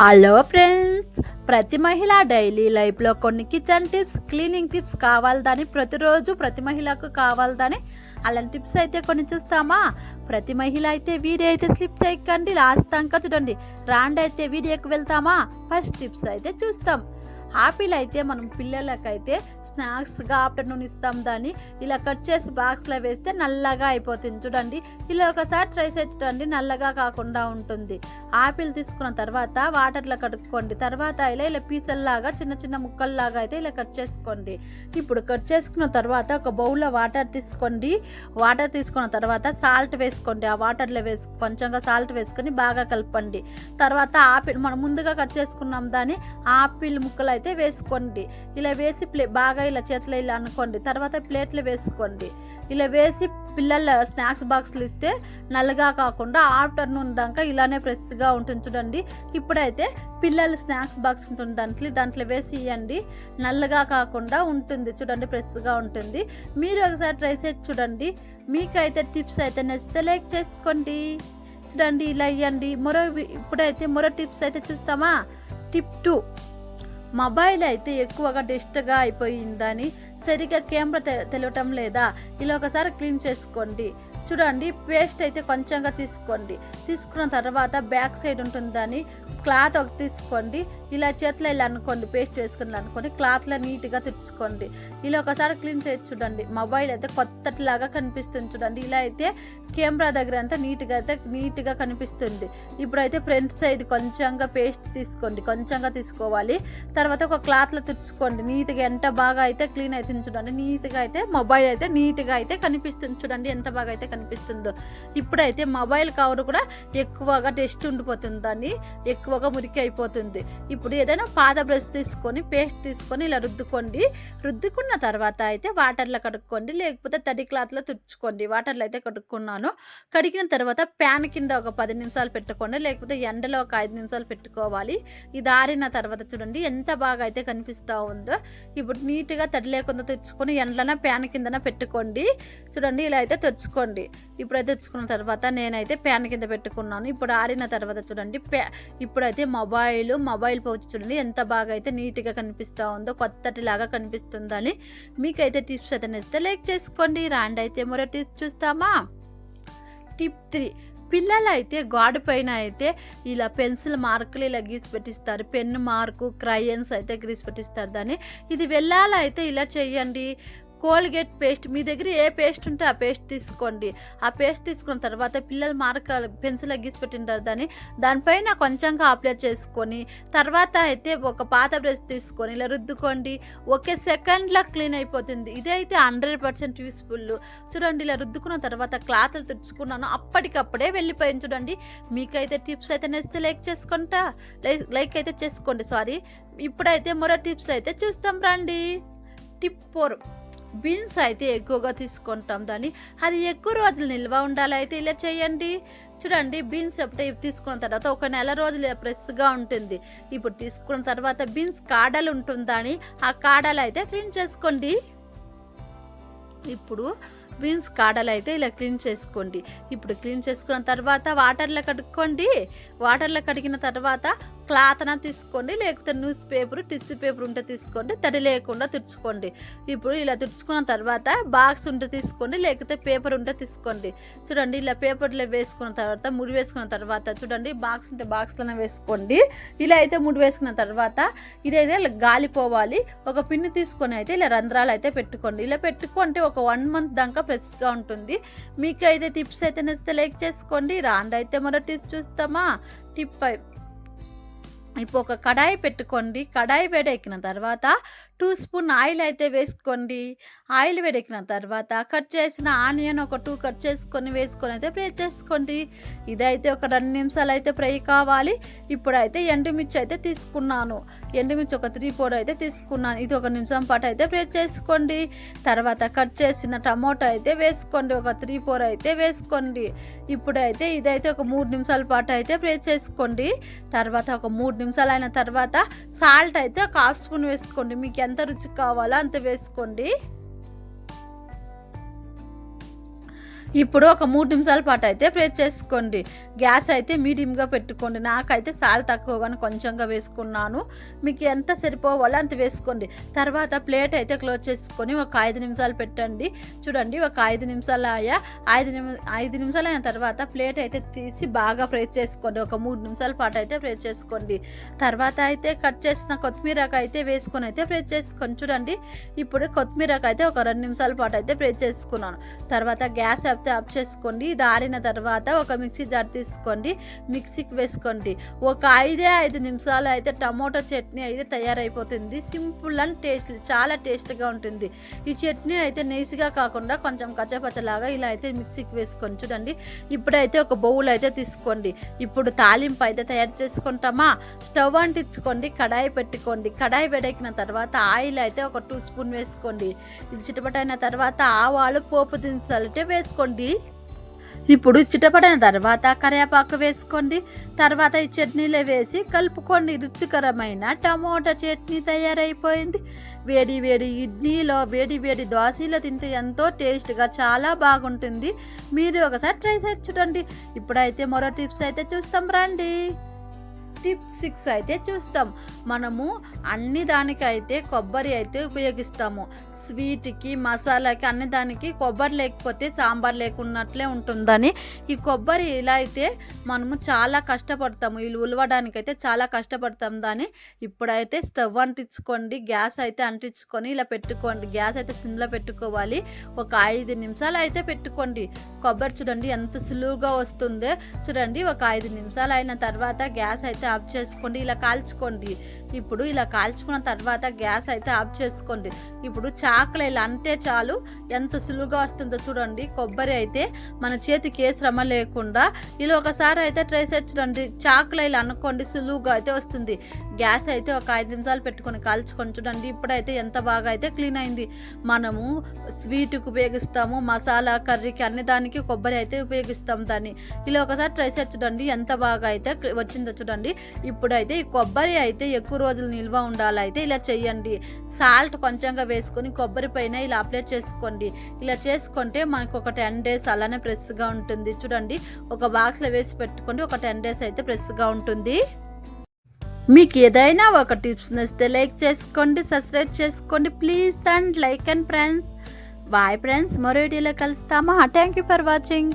Hello friends ప్రతి మహిళ daily లైఫ్లో కొన్ని కిచెన్ టిప్స్ క్లీనింగ్ టిప్స్ కావాలని ప్రతిరోజు ప్రతి మహిళకు కావాలని అలాంటి టిప్స్ అయితే కొన్ని చూస్తామా? ప్రతి మహిళ అయితే వీడియో అయితే స్లిప్ చేయకండి లాస్ట్ దాకా చూడండి. రాండ్ అయితే వీడియోకి వెళ్తామా? ఫస్ట్ టిప్స్ అయితే చూస్తాం. ఆపిల్ అయితే మనం పిల్లలకైతే స్నాక్స్గా ఆఫ్టర్నూన్ ఇస్తాం దాన్ని. ఇలా కట్ చేసి బాక్స్లో వేస్తే నల్లగా అయిపోతుంది. చూడండి ఇలా ఒకసారి ట్రై చేయండి నల్లగా కాకుండా ఉంటుంది. ఆపిల్ తీసుకున్న తర్వాత వాటర్లో కడుక్కోండి. తర్వాత ఇలా ఇలా పీసల్లాగా చిన్న చిన్న ముక్కల్లాగా అయితే ఇలా కట్ చేసుకోండి. ఇప్పుడు కట్ చేసుకున్న తర్వాత ఒక బౌల్లో వాటర్ తీసుకోండి. వాటర్ తీసుకున్న తర్వాత సాల్ట్ వేసుకోండి. ఆ వాటర్లో వేసు కొంచెంగా సాల్ట్ వేసుకొని బాగా కలపండి. తర్వాత ఆపిల్ మనం ముందుగా కట్ చేసుకున్నాం దాన్ని ఆపిల్ ముక్కలు అయితే వేసుకోండి. ఇలా వేసి ప్లే బాగా ఇలా చేతిలో ఇలా అనుకోండి. తర్వాత ప్లేట్లు వేసుకోండి. ఇలా వేసి పిల్లల స్నాక్స్ బాక్స్లు ఇస్తే నల్లగా కాకుండా ఆఫ్టర్నూన్ దాకా ఇలానే ఫ్రెష్గా ఉంటుంది చూడండి. ఇప్పుడైతే పిల్లల స్నాక్స్ బాక్స్ ఉంటుంది దాంట్లో దాంట్లో వేసి ఇవ్వండి నల్లగా కాకుండా ఉంటుంది చూడండి ఫ్రెష్గా ఉంటుంది. మీరు ఒకసారి ట్రై చేసి చూడండి. మీకైతే టిప్స్ అయితే నచ్చితే లైక్ చేసుకోండి. చూడండి ఇలా ఇవ్వండి మరో ఇప్పుడైతే మరో టిప్స్ అయితే చూస్తామా? Tip two. మొబైల్ అయితే ఎక్కువగా డస్ట్గా అయిపోయిందని సరిగ్గా కెమెరా తె- తెలియటం లేదా. ఇలా ఒకసారి క్లీన్ చేసుకోండి. చూడండి పేస్ట్ అయితే కొంచెంగా తీసుకోండి. తీసుకున్న తర్వాత బ్యాక్ సైడ్ ఉంటుందని క్లాత్ ఒకటి తీసుకోండి. ఇలా చేతిలో ఇలా అనుకోండి పేస్ట్ వేసుకుని అనుకోండి క్లాత్లో నీట్గా తెచ్చుకోండి ఇలా ఒకసారి క్లీన్ చేసి చూడండి. మొబైల్ అయితే కొత్తలాగా కనిపిస్తుంది చూడండి. ఇలా అయితే కెమెరా దగ్గర అంతా నీట్గా అయితే నీట్గా కనిపిస్తుంది. ఇప్పుడైతే ఫ్రంట్ సైడ్ కొంచెంగా పేస్ట్ తీసుకోండి. కొంచెంగా తీసుకోవాలి. తర్వాత ఒక క్లాత్లో తుడుచుకోండి. నీట్గా ఎంత బాగా అయితే క్లీన్ అవుతుంది చూడండి. నీట్గా అయితే మొబైల్ అయితే నీట్గా అయితే కనిపిస్తుంది చూడండి. ఎంత బాగా అయితే కనిపిస్తుందో. ఇప్పుడైతే మొబైల్ కవర్ కూడా ఎక్కువగా డస్ట్ ఉండిపోతుంది దాన్ని. ఎక్కువగా మురికి అయిపోతుంది. ఇప్పుడు ఏదైనా పాద బ్రష్ తీసుకొని పేస్ట్ తీసుకొని ఇలా రుద్దుకోండి. రుద్దుకున్న తర్వాత అయితే వాటర్లో కడుక్కోండి. లేకపోతే తడి క్లాత్లో తుడుచుకోండి. వాటర్లో అయితే కడుక్కున్నాను. కడిగిన తర్వాత ప్యాన్ కింద ఒక పది నిమిషాలు పెట్టుకోండి. లేకపోతే ఎండలో ఒక ఐదు నిమిషాలు పెట్టుకోవాలి. ఇది ఆరిన తర్వాత చూడండి ఎంత బాగా అయితే కనిపిస్తూ ఉందో. ఇప్పుడు నీట్గా తడి లేకుండా తెచ్చుకొని ఎండలన ప్యాన్ కిందన పెట్టుకోండి. చూడండి ఇలా అయితే తెచ్చుకోండి ఇప్పుడైతే తెచ్చుకున్న తర్వాత నేనైతే ప్యాన్ కింద పెట్టుకున్నాను. ఇప్పుడు ఆరిన తర్వాత చూడండి ప్యా ఇప్పుడైతే మొబైల్ మొబైల్ పౌచ్ చూడండి ఎంత బాగా అయితే నీట్గా కనిపిస్తూ ఉందో కొత్తటిలాగా కనిపిస్తుందని మీకైతే టిప్స్ అయితే నేస్తే లైక్ చేసుకోండి. రాండి అయితే మరో టిప్స్ చూస్తామా? టిప్ త్రీ పిల్లలు అయితే గాడు పైన అయితే ఇలా పెన్సిల్ మార్కులు ఇలా గీసి పెట్టిస్తారు. పెన్ను మార్కు క్రయన్స్ అయితే గీసి పెట్టిస్తారు దాన్ని. ఇది వెళ్ళాలైతే ఇలా చేయండి. కోల్గేట్ పేస్ట్ మీ దగ్గర ఏ పేస్ట్ ఉంటే ఆ పేస్ట్ తీసుకోండి. ఆ పేస్ట్ తీసుకున్న తర్వాత పిల్లలు మార్క పెన్సిల్ గీసి పెట్టింటారు దాన్ని దానిపైన కొంచెంగా అప్లై చేసుకొని తర్వాత అయితే ఒక పాత బ్రష్ తీసుకొని ఇలా రుద్దుకోండి. ఒకే సెకండ్లో క్లీన్ అయిపోతుంది. ఇదైతే హండ్రెడ్ పర్సెంట్ యూస్ఫుల్ చూడండి ఇలా రుద్దుకున్న తర్వాత క్లాత్లు తుడుచుకున్నాను. అప్పటికప్పుడే వెళ్ళిపోయింది చూడండి. మీకైతే టిప్స్ అయితే నేస్తే లైక్ చేసుకుంటా. లైక్ లైక్ అయితే చేసుకోండి సారీ ఇప్పుడైతే మరో టిప్స్ అయితే చూస్తాం రండి. టిప్ ఫోర్ బీన్స్ అయితే ఎక్కువగా తీసుకుంటాం దాన్ని. అది ఎక్కువ రోజులు నిల్వ ఉండాలి అయితే ఇలా చేయండి. చూడండి బీన్స్ ఎప్పుడే తీసుకున్న తర్వాత ఒక నెల రోజులు ఫ్రెష్గా ఉంటుంది. ఇప్పుడు తీసుకున్న తర్వాత బీన్స్ కాడలు ఉంటుందని ఆ కాడలు అయితే క్లీన్ చేసుకోండి. ఇప్పుడు బీన్స్ కాడలు అయితే ఇలా క్లీన్ చేసుకోండి. ఇప్పుడు క్లీన్ చేసుకున్న తర్వాత వాటర్లో కడుక్కోండి. వాటర్లో కడిగిన తర్వాత క్లాత్ క్లాత్న తీసుకోండి లేకపోతే న్యూస్ పేపర్ టిష్యూ పేపర్ ఉంటే తీసుకోండి తడి లేకుండా తుడుచుకోండి. ఇప్పుడు ఇలా తుడుచుకున్న తర్వాత బాక్స్ ఉంటే తీసుకోండి లేకపోతే పేపర్ ఉంటే తీసుకోండి. చూడండి ఇలా పేపర్లో వేసుకున్న తర్వాత ముడి వేసుకున్న తర్వాత చూడండి బాక్స్ ఉంటే బాక్స్లోనే వేసుకోండి. ఇలా అయితే ముడి వేసుకున్న తర్వాత ఇదైతే ఇలా గాలిపోవాలి ఒక పిన్ను తీసుకొని అయితే ఇలా రంధ్రాలు అయితే పెట్టుకోండి. ఇలా పెట్టుకుంటే ఒక వన్ మంత్ దాకా ఫ్రెష్గా ఉంటుంది. మీకు అయితే టిప్స్ అయితే నచ్చితే లైక్ చేసుకోండి. రాండి అయితే మరో టిప్స్ చూస్తామా? Tip five. ఇప్పుడు ఒక కడాయి పెట్టుకోండి. కడాయి వేడెక్కిన తర్వాత టూ స్పూన్ ఆయిల్ అయితే వేసుకోండి. ఆయిల్ వేడెక్కిన తర్వాత కట్ చేసిన ఆనియన్ ఒక టూ కట్ చేసుకొని వేసుకొని అయితే ఫ్రై చేసుకోండి. ఇదైతే ఒక రెండు నిమిషాలు అయితే ఫ్రై కావాలి. ఇప్పుడైతే ఎండుమిర్చి అయితే తీసుకున్నాను. ఎండుమిర్చి ఒక త్రీ ఫోర్ అయితే తీసుకున్నాను. ఇది ఒక నిమిషం పాటు అయితే ఫ్రై చేసుకోండి. తర్వాత కట్ చేసిన టమోటా అయితే వేసుకోండి. ఒక త్రీ ఫోర్ అయితే వేసుకోండి. ఇప్పుడైతే ఇదైతే ఒక మూడు నిమిషాల పాటు అయితే ఫ్రై చేసుకోండి. తర్వాత ఒక మూడు నిమిషాలు అయిన తర్వాత సాల్ట్ అయితే ఒక హాఫ్ స్పూన్ వేసుకోండి. మీకు ఎంత రుచి కావాలో అంత వేసుకోండి. ఇప్పుడు ఒక మూడు నిమిషాల పాటు అయితే ప్రేస్ చేసుకోండి. గ్యాస్ అయితే మీడియంగా పెట్టుకోండి. నాకైతే సాల్ తక్కువగానే కొంచెంగా వేసుకున్నాను. మీకు ఎంత సరిపోవాలో అంత వేసుకోండి. తర్వాత ప్లేట్ అయితే క్లోజ్ చేసుకొని ఒక ఐదు నిమిషాలు పెట్టండి. చూడండి ఒక ఐదు నిమిషాలు అయ్యా. ఐదు నిమి ఐదు నిమిషాలు అయిన తర్వాత ప్లేట్ అయితే తీసి బాగా ఫ్రై చేసుకోండి. ఒక మూడు నిమిషాల పాటు అయితే ఫ్రై చేసుకోండి. తర్వాత అయితే కట్ చేసిన కొత్తిమీరకు అయితే వేసుకొని అయితే ఫ్రై చేసుకొని చూడండి ఇప్పుడు కొత్తిమీరకు అయితే ఒక రెండు నిమిషాల పాటు అయితే ఫ్రై చేసుకున్నాను. తర్వాత గ్యాస్ అయితే ఆఫ్ చేసుకోండి. ఇది ఆరిన తర్వాత ఒక మిక్సీ జార్ తీసుకోండి. మిక్సీకి వేసుకోండి. ఒక ఐదే ఐదు నిమిషాలు అయితే టమోటో చట్నీ అయితే తయారైపోతుంది. సింపుల్ అండ్ టేస్ట్ చాలా టేస్ట్గా ఉంటుంది. ఈ చట్నీ అయితే నేసిగా కాకుండా కొంచెం కచ్చపచ్చలాగా ఇలా అయితే మిక్సీకి వేసుకొని చూడండి. ఇప్పుడైతే ఒక బౌల్ అయితే తీసుకోండి. ఇప్పుడు తాలింపు అయితే తయారు చేసుకుంటామా? స్టవ్ అంటించుకోండి కడాయి పెట్టుకోండి. కడాయి వేడెక్కిన తర్వాత ఆయిల్ అయితే ఒక టూ స్పూన్ వేసుకోండి. ఇది చిటపటైన తర్వాత ఆవాలు పోపు దినుసాలు వేసుకోండి. వేసుకోండి. ఇప్పుడు చిటపడిన తర్వాత కరివేపాకు వేసుకోండి. తర్వాత ఈ చట్నీలో వేసి కలుపుకోండి రుచికరమైన టమోటా చట్నీ తయారైపోయింది. వేడి వేడి ఇడ్లీలో వేడి వేడి దోశలో తింటే ఎంతో టేస్ట్గా చాలా బాగుంటుంది. మీరు ఒకసారి ట్రై చేసి చూడండి. ఇప్పుడైతే మరో టిప్స్ అయితే చూస్తాం రండి. టిప్ సిక్స్ అయితే చూస్తాం. మనము అన్ని దానికైతే కొబ్బరి అయితే ఉపయోగిస్తాము. స్వీట్కి మసాలాకి అన్ని దానికి కొబ్బరి లేకపోతే సాంబార్ లేకున్నట్లే ఉంటుందని. ఈ కొబ్బరి ఇలా అయితే మనము చాలా కష్టపడతాము. వీళ్ళు ఉలవడానికైతే చాలా కష్టపడతాం దాన్ని. ఇప్పుడైతే స్టవ్ అంటించుకోండి గ్యాస్ అయితే అంటించుకొని ఇలా పెట్టుకోండి. గ్యాస్ అయితే సిమ్లో పెట్టుకోవాలి. ఒక ఐదు నిమిషాలు అయితే పెట్టుకోండి. కొబ్బరి చూడండి ఎంత సులువుగా వస్తుందో. చూడండి ఒక ఐదు నిమిషాలు అయిన తర్వాత గ్యాస్ అయితే ఆఫ్ చేసుకోండి. ఇలా కాల్చుకోండి. ఇప్పుడు ఇలా కాల్చుకున్న తర్వాత గ్యాస్ అయితే ఆఫ్ చేసుకోండి. ఇప్పుడు చాకులు ఇలా అంటే చాలు. ఎంత సులువుగా వస్తుందో చూడండి. కొబ్బరి అయితే మన చేతికి ఏ శ్రమ లేకుండా. ఇలా ఒకసారి అయితే ట్రై చేసి చూడండి. చాకులు ఇలా అనుకోండి సులువుగా అయితే వస్తుంది. గ్యాస్ అయితే ఒక ఐదు నిమిషాలు పెట్టుకొని కాల్చుకొని చూడండి. ఇప్పుడైతే ఎంత బాగా అయితే క్లీన్ అయింది. మనము స్వీట్కి ఉపయోగిస్తాము మసాలా కర్రీకి అన్ని దానికి కొబ్బరి అయితే ఉపయోగిస్తాం దాన్ని. ఇలా ఒకసారి ట్రై చేసి చూడండి ఎంత బాగా అయితే వచ్చిందో చూడండి. ఇప్పుడైతే ఈ కొబ్బరి అయితే ఎక్కువ రోజులు నిల్వ ఉండాలైతే ఇలా చేయండి సాల్ట్ కొంచెంగా వేసుకొని కొబ్బరి పైన ఇలా అప్లై చేసుకోండి. ఇలా చేసుకుంటే మనకు ఒక టెన్ డేస్ అలానే ఫ్రెష్గా ఉంటుంది. చూడండి ఒక బాక్స్లో వేసి పెట్టుకోండి ఒక టెన్ డేస్ అయితే ఫ్రెష్గా ఉంటుంది. మీకు ఏదైనా ఒక టిప్స్ నచ్చితే లైక్ చేసుకోండి సబ్స్క్రైబ్ చేసుకోండి. Please and like and friends. Bye friends మరో వీడియోలో కలుస్తామా. Thank you for watching.